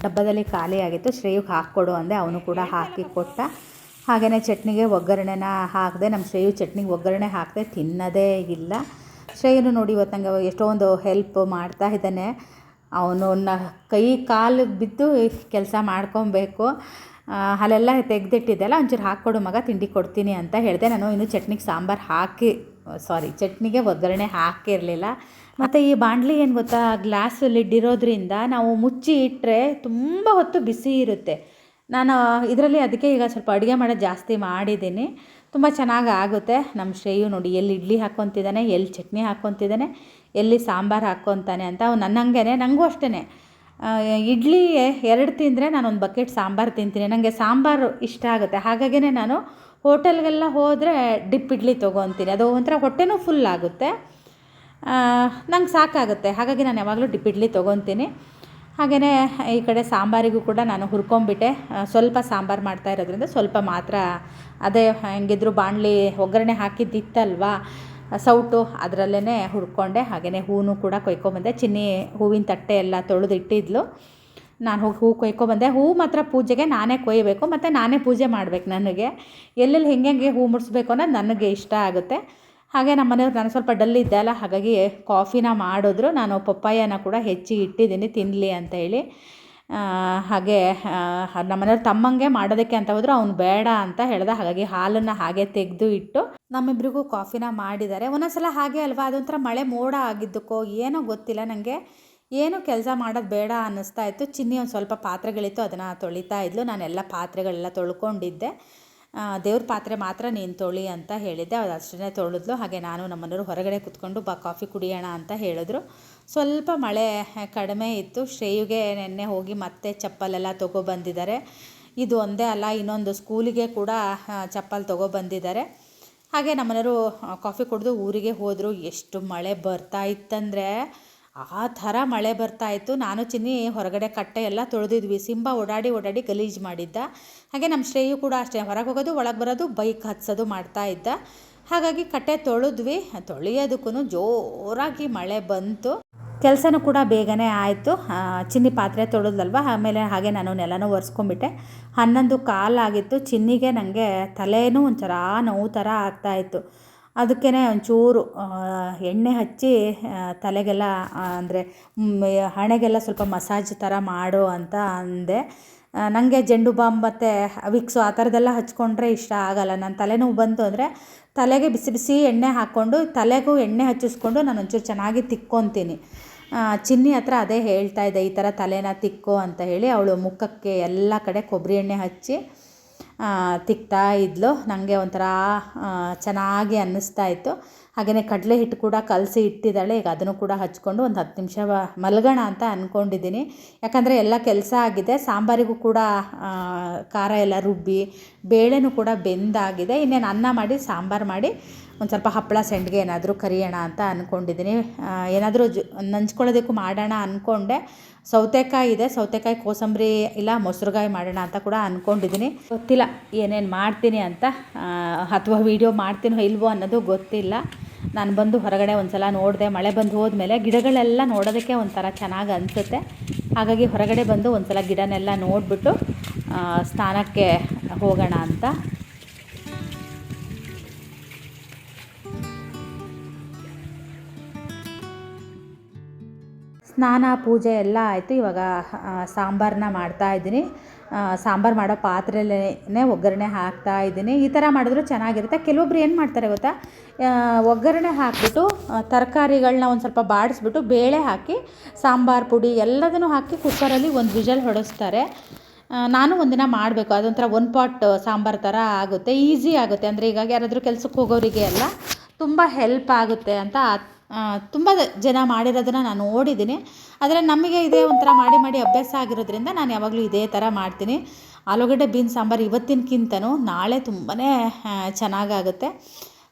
ಡಬ್ಬದಲ್ಲಿ ಖಾಲಿ ಆಗಿತ್ತು. ಶ್ರೇಯುಗೆ ಹಾಕ್ಕೊಡು ಅಂದೆ, ಅವನು ಕೂಡ ಹಾಕಿ ಕೊಟ್ಟ. ಹಾಗೆಯೇ ಚಟ್ನಿಗೆ ಒಗ್ಗರಣೆನ ಹಾಕಿದೆ ನಮ್ಮ ಶ್ರೇಯು ಚಟ್ನಿಗೆ ಒಗ್ಗರಣೆ ಹಾಕದೆ ತಿನ್ನೋದೇ ಇಲ್ಲ. ಶ್ರೇಯನು ನೋಡಿ ಇವತ್ತಂಗೆ ಎಷ್ಟೊಂದು ಹೆಲ್ಪ್ ಮಾಡ್ತಾ ಇದ್ದಾನೆ. ಅವನು ಕೈ ಕಾಲು ಬಿದ್ದು ಕೆಲಸ ಮಾಡ್ಕೊಬೇಕು. ಅಲ್ಲೆಲ್ಲ ತೆಗೆದಿಟ್ಟಿದ್ದೆಲ್ಲ ಒಂಚೂರು ಹಾಕ್ಕೊಡು ಮಗ, ತಿಂಡಿ ಕೊಡ್ತೀನಿ ಅಂತ ಹೇಳಿದೆ. ನಾನು ಇನ್ನು ಚಟ್ನಿಗೆ ಸಾಂಬಾರು ಹಾಕಿ ಸಾರಿ ಚಟ್ನಿಗೆ ಒಗ್ಗರಣೆ ಹಾಕಿರಲಿಲ್ಲ. ಮತ್ತು ಈ ಬಾಣಲಿ ಏನು ಗೊತ್ತಾ ಗ್ಲಾಸ್ ಲಿಡ್ ಇರೋದ್ರಿಂದ ನಾವು ಮುಚ್ಚಿ ಇಟ್ಟರೆ ತುಂಬ ಹೊತ್ತು ಬಿಸಿ ಇರುತ್ತೆ. ನಾನು ಇದರಲ್ಲಿ ಅದಕ್ಕೆ ಈಗ ಸ್ವಲ್ಪ ಅಡುಗೆ ಮಾಡೋದು ಜಾಸ್ತಿ ಮಾಡಿದ್ದೀನಿ. ತುಂಬ ಚೆನ್ನಾಗಿ ಆಗುತ್ತೆ. ನಮ್ಮ ಶ್ರೇಯು ನೋಡಿ ಎಲ್ಲಿ ಇಡ್ಲಿ ಹಾಕ್ಕೊತಿದ್ದಾನೆ, ಎಲ್ಲಿ ಚಟ್ನಿ ಹಾಕ್ಕೊತಿದ್ದಾನೆ, ಎಲ್ಲಿ ಸಾಂಬಾರು ಹಾಕ್ಕೊತಾನೆ ಅಂತ ಅವ್ನು ನನ್ನಂಗೆ ನನಗೂ ಅಷ್ಟೇ ಇಡ್ಲಿ ಎರಡು ತಿಂದರೆ ನಾನು ಒಂದು ಬಕೆಟ್ ಸಾಂಬಾರು ತಿಂತೀನಿ. ನನಗೆ ಸಾಂಬಾರು ಇಷ್ಟ ಆಗುತ್ತೆ. ಹಾಗಾಗಿನೇ ನಾನು ಹೋಟೆಲ್ಗೆಲ್ಲ ಹೋದರೆ ಡಿಪ್ ಇಡ್ಲಿ ತೊಗೊತೀನಿ. ಅದು ಒಂಥರ ಹೊಟ್ಟೆನೂ ಫುಲ್ ಆಗುತ್ತೆ. ನಂಗೆ ಸಾಕಾಗುತ್ತೆ. ಹಾಗಾಗಿ ನಾನು ಯಾವಾಗಲೂ ಡಿಪ್ ಇಡ್ಲಿ ತೊಗೊತೀನಿ. ಹಾಗೆಯೇ ಈ ಕಡೆ ಸಾಂಬಾರಿಗೂ ಕೂಡ ನಾನು ಹುರ್ಕೊಂಬಿಟ್ಟೆ. ಸ್ವಲ್ಪ ಸಾಂಬಾರು ಮಾಡ್ತಾ ಇರೋದ್ರಿಂದ ಸ್ವಲ್ಪ ಮಾತ್ರ ಅದೇ ಹೆಂಗಿದ್ರು ಬಾಣಲಿ ಒಗ್ಗರಣೆ ಹಾಕಿದ್ದಿತ್ತಲ್ವಾ, ಸೌಟು ಅದರಲ್ಲೇ ಹುರ್ಕೊಂಡೆ. ಹಾಗೆಯೇ ಹೂವು ಕೂಡ ಕೊಯ್ಕೊಂಬಂದೆ. ಚಿನ್ನಿ ಹೂವಿನ ತಟ್ಟೆ ಎಲ್ಲ ತೊಳೆದು ಇಟ್ಟಿದ್ಲು ನಾನು ಹೋಗಿ ಹೂ ಕೊಯ್ಕೊಬಂದೆ. ಹೂ ಮಾತ್ರ ಪೂಜೆಗೆ ನಾನೇ ಕೊಯ್ಯಬೇಕು ಮತ್ತು ನಾನೇ ಪೂಜೆ ಮಾಡಬೇಕು ನನಗೆ. ಎಲ್ಲೆಲ್ಲಿ ಹೆಂಗೆ ಹೂ ಮುಡಿಸ್ಬೇಕು ಅನ್ನೋದು ನನಗೆ ಇಷ್ಟ ಆಗುತ್ತೆ. ಹಾಗೆ ನಮ್ಮ ಮನೆಯವ್ರು ನಾನು ಸ್ವಲ್ಪ ಡಲ್ ಇದ್ದೆ ಅಲ್ಲ, ಹಾಗಾಗಿ ಕಾಫಿನ ಮಾಡಿದ್ರು. ನಾನು ಪಪ್ಪಾಯನ ಕೂಡ ಹೆಚ್ಚಿ ಇಟ್ಟಿದ್ದೀನಿ ತಿನ್ನಲಿ ಅಂತ ಹೇಳಿ. ಹಾಗೆ ನಮ್ಮ ಮನೆಯವ್ರು ತಮ್ಮಂಗೆ ಮಾಡೋದಕ್ಕೆ ಅಂತ ಹೋದ್ರು, ಅವ್ನು ಬೇಡ ಅಂತ ಹೇಳ್ದೆ. ಹಾಗಾಗಿ ಹಾಲನ್ನು ಹಾಗೆ ತೆಗೆದು ಇಟ್ಟು ನಮ್ಮಿಬ್ರಿಗೂ ಕಾಫಿನ ಮಾಡಿದ್ದಾರೆ. ಒಂದೊಂದ್ಸಲ ಹಾಗೆ ಅಲ್ವಾ, ಅದೊಂಥರ ಮಳೆ ಮೋಡ ಆಗಿದ್ದಕ್ಕೋ ಏನೋ ಗೊತ್ತಿಲ್ಲ ನನಗೆ ಏನು ಕೆಲಸ ಮಾಡೋದು ಬೇಡ ಅನ್ನಿಸ್ತಾ ಇತ್ತು. ಚಿನ್ನಿ ಒಂದು ಸ್ವಲ್ಪ ಪಾತ್ರೆಗಳಿತ್ತು, ಅದನ್ನು ತೊಳಿತಾ ಇದ್ಲು. ನಾನೆಲ್ಲ ಪಾತ್ರೆಗಳೆಲ್ಲ ತೊಳ್ಕೊಂಡಿದ್ದೆ. ದೇವ್ರ ಪಾತ್ರೆ ಮಾತ್ರ ನೀನು ತೊಳಿ ಅಂತ ಹೇಳಿದ್ದೆ. ಅದು ಅಷ್ಟೇ ತೊಳೆದ್ಲು. ಹಾಗೆ ನಾನು ನಮ್ಮನೆಯವರು ಹೊರಗಡೆ ಕುತ್ಕೊಂಡು, ಬಾ, ಕಾಫಿ ಕುಡಿಯೋಣ ಅಂತ ಹೇಳಿದ್ರು. ಸ್ವಲ್ಪ ಮಳೆ ಕಡಿಮೆ ಇತ್ತು. ಶ್ರೇಯುಗೆ ನೆನ್ನೆ ಹೋಗಿ ಮತ್ತೆ ಚಪ್ಪಲೆಲ್ಲ ತೊಗೊಬಂದಿದ್ದಾರೆ ಇದು ಒಂದೇ ಅಲ್ಲ, ಇನ್ನೊಂದು ಸ್ಕೂಲಿಗೆ ಕೂಡ ಚಪ್ಪಲ್ ತೊಗೊಬಂದಿದ್ದಾರೆ ಹಾಗೆ ನಮ್ಮನೆಯವರು ಕಾಫಿ ಕುಡಿದು ಊರಿಗೆ ಹೋದರು. ಎಷ್ಟು ಮಳೆ ಬರ್ತಾ ಇತ್ತಂದರೆ ಆ ಥರ ಮಳೆ ಬರ್ತಾ ಇತ್ತು. ನಾನು ಚಿನ್ನಿ ಹೊರಗಡೆ ಕಟ್ಟೆ ಎಲ್ಲ ತೊಳೆದಿದ್ವಿ. ಸಿಂಬ ಓಡಾಡಿ ಓಡಾಡಿ ಗಲೀಜು ಮಾಡಿದ್ದ. ಹಾಗೆ ನಮ್ಮ ಶ್ರೇಯು ಕೂಡ ಅಷ್ಟೇ. ಹೊರಗೆ ಹೋಗೋದು, ಒಳಗೆ ಬರೋದು, ಬೈಕ್ ಹತ್ಸೋದು ಮಾಡ್ತಾ ಇದ್ದ. ಹಾಗಾಗಿ ಕಟ್ಟೆ ತೊಳೆದ್ವಿ. ತೊಳೆಯೋದಕ್ಕೂ ಜೋರಾಗಿ ಮಳೆ ಬಂತು. ಕೆಲಸನೂ ಕೂಡ ಬೇಗನೆ ಆಯಿತು. ಚಿನ್ನಿ ಪಾತ್ರೆ ತೊಳೆದಲ್ವ? ಆಮೇಲೆ ಹಾಗೆ ನಾನು ನೆಲನೂ ಒರೆಸ್ಕೊಂಬಿಟ್ಟೆ ಹನ್ನೊಂದು ಕಾಲಾಗಿತ್ತು. ಚಿನ್ನಿಗೆ ನನಗೆ ತಲೆನೂ ಒಂಥರ ನೋವು ಥರ ಆಗ್ತಾಯಿತ್ತು ಅದಕ್ಕೇ ಒಂಚೂರು ಎಣ್ಣೆ ಹಚ್ಚಿ ತಲೆಗೆಲ್ಲ ಅಂದರೆ ಹಣೆಗೆಲ್ಲ ಸ್ವಲ್ಪ ಮಸಾಜ್ ಥರ ಮಾಡು ಅಂತ ಅಂದೆ. ನನಗೆ ಜೆಂಡು ಬಾಂಬ್ ಮತ್ತು ವಿಕ್ಸು ಆ ಥರದ್ದೆಲ್ಲ ಹಚ್ಕೊಂಡ್ರೆ ಇಷ್ಟ ಆಗಲ್ಲ. ನನ್ನ ತಲೆನೋವು ಬಂತು ಅಂದರೆ ತಲೆಗೆ ಬಿಸಿ ಬಿಸಿ ಎಣ್ಣೆ ಹಾಕ್ಕೊಂಡು, ತಲೆಗೂ ಎಣ್ಣೆ ಹಚ್ಚಿಸ್ಕೊಂಡು ನಾನು ಒಂಚೂರು ಚೆನ್ನಾಗಿ ತಿಕ್ಕೊತೀನಿ. ಚಿನ್ನಿ ಹತ್ರ ಅದೇ ಹೇಳ್ತಾ ಇದ್ದೆ, ಈ ಥರ ತಲೆನ ತಿಕ್ಕೋ ಅಂತ ಹೇಳಿ ಅವಳು ಮುಖಕ್ಕೆ ಎಲ್ಲ ಕಡೆ ಕೊಬ್ಬರಿ ಎಣ್ಣೆ ಹಚ್ಚಿ ತಿಕ್ತಾ ಇದ್ಲು. ನನಗೆ ಒಂಥರ ಚೆನ್ನಾಗಿ ಅನ್ನಿಸ್ತಾ ಇತ್ತು. ಹಾಗೆಯೇ ಕಡಲೆ ಹಿಟ್ಟು ಕೂಡ ಕಲಸಿ ಇಟ್ಟಿದ್ದಾಳೆ. ಈಗ ಅದನ್ನು ಕೂಡ ಹಚ್ಕೊಂಡು ಒಂದು ಹತ್ತು ನಿಮಿಷ ಮಲಗೋಣ ಅಂತ ಅಂದ್ಕೊಂಡಿದ್ದೀನಿ ಯಾಕಂದರೆ ಎಲ್ಲ ಕೆಲಸ ಆಗಿದೆ. ಸಾಂಬಾರಿಗೂ ಕೂಡ ಖಾರ ಎಲ್ಲ ರುಬ್ಬಿ, ಬೇಳೆನೂ ಕೂಡ ಬೆಂದಾಗಿದೆ. ಇನ್ನೇನು ಅನ್ನ ಮಾಡಿ, ಸಾಂಬಾರು ಮಾಡಿ ಒಂದು ಸ್ವಲ್ಪ ಹಪ್ಪಳ ಸಂಡಿಗೆ ಏನಾದರೂ ಕರಿಯೋಣ ಅಂತ ಅಂದ್ಕೊಂಡಿದ್ದೀನಿ ಏನಾದರೂ ಜು, ನಂಚ್ಕೊಳ್ಳೋದಕ್ಕೂ ಮಾಡೋಣ ಅಂದ್ಕೊಂಡೆ ಸೌತೆಕಾಯಿ ಇದೆ, ಸೌತೆಕಾಯಿ, ಕೋಸಂಬರಿ ಇಲ್ಲ, ಮೊಸರುಗಾಯಿ ಮಾಡೋಣ ಅಂತ ಕೂಡ ಅಂದ್ಕೊಂಡಿದ್ದೀನಿ ಗೊತ್ತಿಲ್ಲ ಏನೇನು ಮಾಡ್ತೀನಿ ಅಂತ ಅಥವಾ ವೀಡಿಯೋ ಮಾಡ್ತೀನೋ ಇಲ್ವೋ ಅನ್ನೋದು ಗೊತ್ತಿಲ್ಲ. ನಾನು ಬಂದು ಹೊರಗಡೆ ಒಂದು ಸಲ ನೋಡಿದೆ, ಮಳೆ ಬಂದು ಹೋದ್ಮೇಲೆ ಗಿಡಗಳೆಲ್ಲ ನೋಡೋದಕ್ಕೆ ಒಂಥರ ಚೆನ್ನಾಗಿ ಅನಿಸುತ್ತೆ. ಹಾಗಾಗಿ ಹೊರಗಡೆ ಬಂದು ಒಂದು ಸಲ ಗಿಡನೆಲ್ಲ ನೋಡಿಬಿಟ್ಟು ಸ್ನಾನಕ್ಕೆ ಹೋಗೋಣ ಅಂತ. ಸ್ನಾನ, ಪೂಜೆ ಎಲ್ಲ ಆಯಿತು. ಇವಾಗ ಸಾಂಬಾರನ್ನ ಮಾಡ್ತಾ ಇದ್ದೀನಿ. ಸಾಂಬಾರು ಮಾಡೋ ಪಾತ್ರೆಯಲ್ಲೇ ಒಗ್ಗರಣೆ ಹಾಕ್ತಾ ಇದ್ದೀನಿ. ಈ ಥರ ಮಾಡಿದ್ರು ಚೆನ್ನಾಗಿರುತ್ತೆ. ಕೆಲವೊಬ್ರು ಏನು ಮಾಡ್ತಾರೆ ಗೊತ್ತಾ? ಒಗ್ಗರಣೆ ಹಾಕಿಬಿಟ್ಟು ತರಕಾರಿಗಳನ್ನ ಒಂದು ಸ್ವಲ್ಪ ಬಾಡಿಸ್ಬಿಟ್ಟು ಬೇಳೆ ಹಾಕಿ, ಸಾಂಬಾರು ಪುಡಿ ಎಲ್ಲದನ್ನು ಹಾಕಿ ಕುಕ್ಕರಲ್ಲಿ ಒಂದು ವಿಷಲ್ ಹೊಡೆಸ್ತಾರೆ. ನಾನು ಒಂದಿನ ಮಾಡಬೇಕು. ಅದೊಂಥರ ಒನ್ ಪಾಟ್ ಸಾಂಬಾರು ಥರ ಆಗುತ್ತೆ. ಈಸಿ ಆಗುತ್ತೆ. ಅಂದರೆ ಈಗ ಯಾರಾದರೂ ಕೆಲಸಕ್ಕೆ ಹೋಗೋರಿಗೆ ಎಲ್ಲ ತುಂಬ ಹೆಲ್ಪ್ ಆಗುತ್ತೆ ಅಂತ ತುಂಬ ಜನ ಮಾಡಿರೋದನ್ನು ನಾನು ನೋಡಿದ್ದೀನಿ. ಆದರೆ ನಮಗೆ ಇದೇ ಒಂಥರ ಮಾಡಿ ಮಾಡಿ ಅಭ್ಯಾಸ ಆಗಿರೋದ್ರಿಂದ ನಾನು ಯಾವಾಗಲೂ ಇದೇ ಥರ ಮಾಡ್ತೀನಿ. ಆಲೂಗಡ್ಡೆ ಬೀನ್ ಸಾಂಬಾರು ಇವತ್ತಿನಕ್ಕಿಂತನೂ ನಾಳೆ ತುಂಬಾ ಚೆನ್ನಾಗಾಗುತ್ತೆ.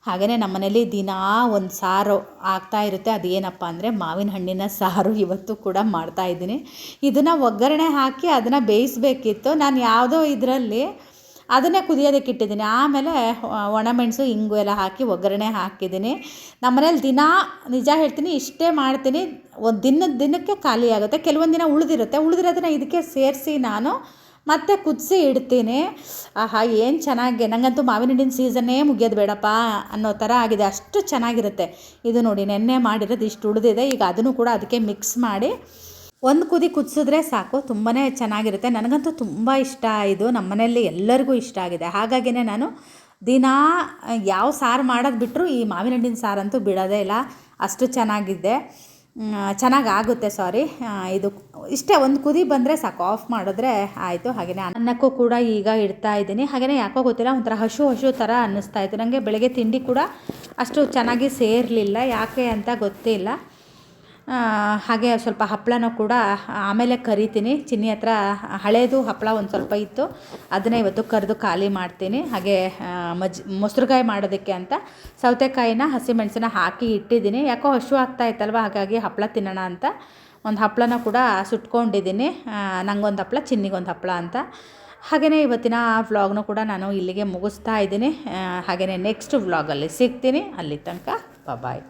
ಹಾಗೆಯೇ ನಮ್ಮನೇಲಿ ದಿನಾ ಒಂದು ಸಾರು ಆಗ್ತಾ ಇರುತ್ತೆ. ಅದೇನಪ್ಪ ಅಂದರೆ ಮಾವಿನ ಹಣ್ಣಿನ ಸಾರು ಇವತ್ತು ಕೂಡ ಮಾಡ್ತಾ ಇದ್ದೀನಿ. ಇದನ್ನು ಒಗ್ಗರಣೆ ಹಾಕಿ ಅದನ್ನು ಬೇಯಿಸಬೇಕಿತ್ತು. ನಾನು ಯಾವುದೋ ಇದರಲ್ಲಿ ಅದನ್ನೇ ಕುದಿಯೋದಕ್ಕೆ ಇಟ್ಟಿದ್ದೀನಿ. ಆಮೇಲೆ ಒಣಮೆಣಸು ಇಂಗು ಎಲ್ಲ ಹಾಕಿ ಒಗ್ಗರಣೆ ಹಾಕಿದ್ದೀನಿ. ನಮ್ಮ ಮನೇಲಿ ದಿನ, ನಿಜ ಹೇಳ್ತೀನಿ, ಇಷ್ಟೇ ಮಾಡ್ತೀನಿ. ಒಂದು ದಿನದ ದಿನಕ್ಕೆ ಖಾಲಿ ಆಗುತ್ತೆ. ಕೆಲವೊಂದು ದಿನ ಉಳಿದಿರುತ್ತೆ. ಉಳಿದಿರೋದನ್ನ ಇದಕ್ಕೆ ಸೇರಿಸಿ ನಾನು ಮತ್ತೆ ಕುದಿಸಿ ಇಡ್ತೀನಿ. ಆಹಾ, ಏನು ಚೆನ್ನಾಗಿ. ನನಗಂತೂ ಮಾವಿನ ಹಣ್ಣಿನ ಸೀಸನ್ನೇ ಮುಗಿಯೋದು ಬೇಡಪ್ಪ ಅನ್ನೋ ಥರ ಆಗಿದೆ. ಅಷ್ಟು ಚೆನ್ನಾಗಿರುತ್ತೆ. ಇದು ನೋಡಿ, ನೆನ್ನೆ ಮಾಡಿರೋದು ಇಷ್ಟು ಉಳಿದಿದೆ. ಈಗ ಅದನ್ನು ಕೂಡ ಅದಕ್ಕೆ ಮಿಕ್ಸ್ ಮಾಡಿ ಒಂದು ಕುದಿ ಕುದಿಸಿದ್ರೆ ಸಾಕು ತುಂಬಾ ಚೆನ್ನಾಗಿರುತ್ತೆ. ನನಗಂತೂ ತುಂಬ ಇಷ್ಟ ಇದು. ನಮ್ಮ ಮನೆಯಲ್ಲಿ ಎಲ್ಲರಿಗೂ ಇಷ್ಟ ಆಗಿದೆ. ಹಾಗಾಗಿನೇ ನಾನು ದಿನ ಯಾವ ಸಾರು ಮಾಡೋದು ಬಿಟ್ಟರು ಈ ಮಾವಿನ ಹಣ್ಣಿನ ಸಾರಂತೂ ಬಿಡೋದೇ ಇಲ್ಲ. ಅಷ್ಟು ಚೆನ್ನಾಗಿದ್ದೆ ಚೆನ್ನಾಗಾಗುತ್ತೆ, ಸಾರಿ. ಇದು ಇಷ್ಟೇ, ಒಂದು ಕುದಿ ಬಂದರೆ ಸಾಕು. ಆಫ್ ಮಾಡಿದ್ರೆ ಆಯಿತು ಹಾಗೆಯೇ ಅನ್ನಕ್ಕೂ ಕೂಡ ಈಗ ಇಡ್ತಾ ಇದ್ದೀನಿ. ಹಾಗೆಯೇ ಯಾಕೋ ಗೊತ್ತಿಲ್ಲ, ಒಂಥರ ಹಶು ಹಶು ಥರ ಅನ್ನಿಸ್ತಾ ಇತ್ತು. ನನಗೆ ಬೆಳಗ್ಗೆ ತಿಂಡಿ ಕೂಡ ಅಷ್ಟು ಚೆನ್ನಾಗಿ ಸೇರಲಿಲ್ಲ. ಯಾಕೆ ಅಂತ ಗೊತ್ತಿಲ್ಲ. ಹಾಗೆ ಸ್ವಲ್ಪ ಹಪ್ಪಳನೂ ಕೂಡ ಆಮೇಲೆ ಕರಿತೀನಿ. ಚಿನ್ನಿ ಹತ್ರ ಹಳೇದು ಹಪ್ಪಳ ಒಂದು ಸ್ವಲ್ಪ ಇತ್ತು. ಅದನ್ನೇ ಇವತ್ತು ಕರೆದು ಖಾಲಿ ಮಾಡ್ತೀನಿ. ಹಾಗೆ ಮಜ್ ಮೊಸರುಗಾಯಿ ಮಾಡೋದಕ್ಕೆ ಅಂತ ಸೌತೆಕಾಯಿನ ಹಸಿಮೆಣಸನ್ನ ಹಾಕಿ ಇಟ್ಟಿದ್ದೀನಿ. ಯಾಕೋ ಹಶು ಆಗ್ತಾ ಇತ್ತಲ್ವ? ಹಾಗಾಗಿ ಹಪ್ಪಳ ತಿನ್ನೋಣ ಅಂತ ಒಂದು ಹಪ್ಪಳನ ಕೂಡ ಸುಟ್ಕೊಂಡಿದ್ದೀನಿ. ನಂಗೊಂದು ಹಪ್ಪಳ, ಚಿನ್ನಿಗೊಂದು ಹಪ್ಪಳ ಅಂತ. ಹಾಗೆಯೇ ಇವತ್ತಿನ ವ್ಲಾಗ್ನು ಕೂಡ ನಾನು ಇಲ್ಲಿಗೆ ಮುಗಿಸ್ತಾ ಇದ್ದೀನಿ. ಹಾಗೆಯೇ ನೆಕ್ಸ್ಟ್ ವ್ಲಾಗಲ್ಲಿ ಸಿಗ್ತೀನಿ. ಅಲ್ಲಿ ತನಕ ಬಾಯ್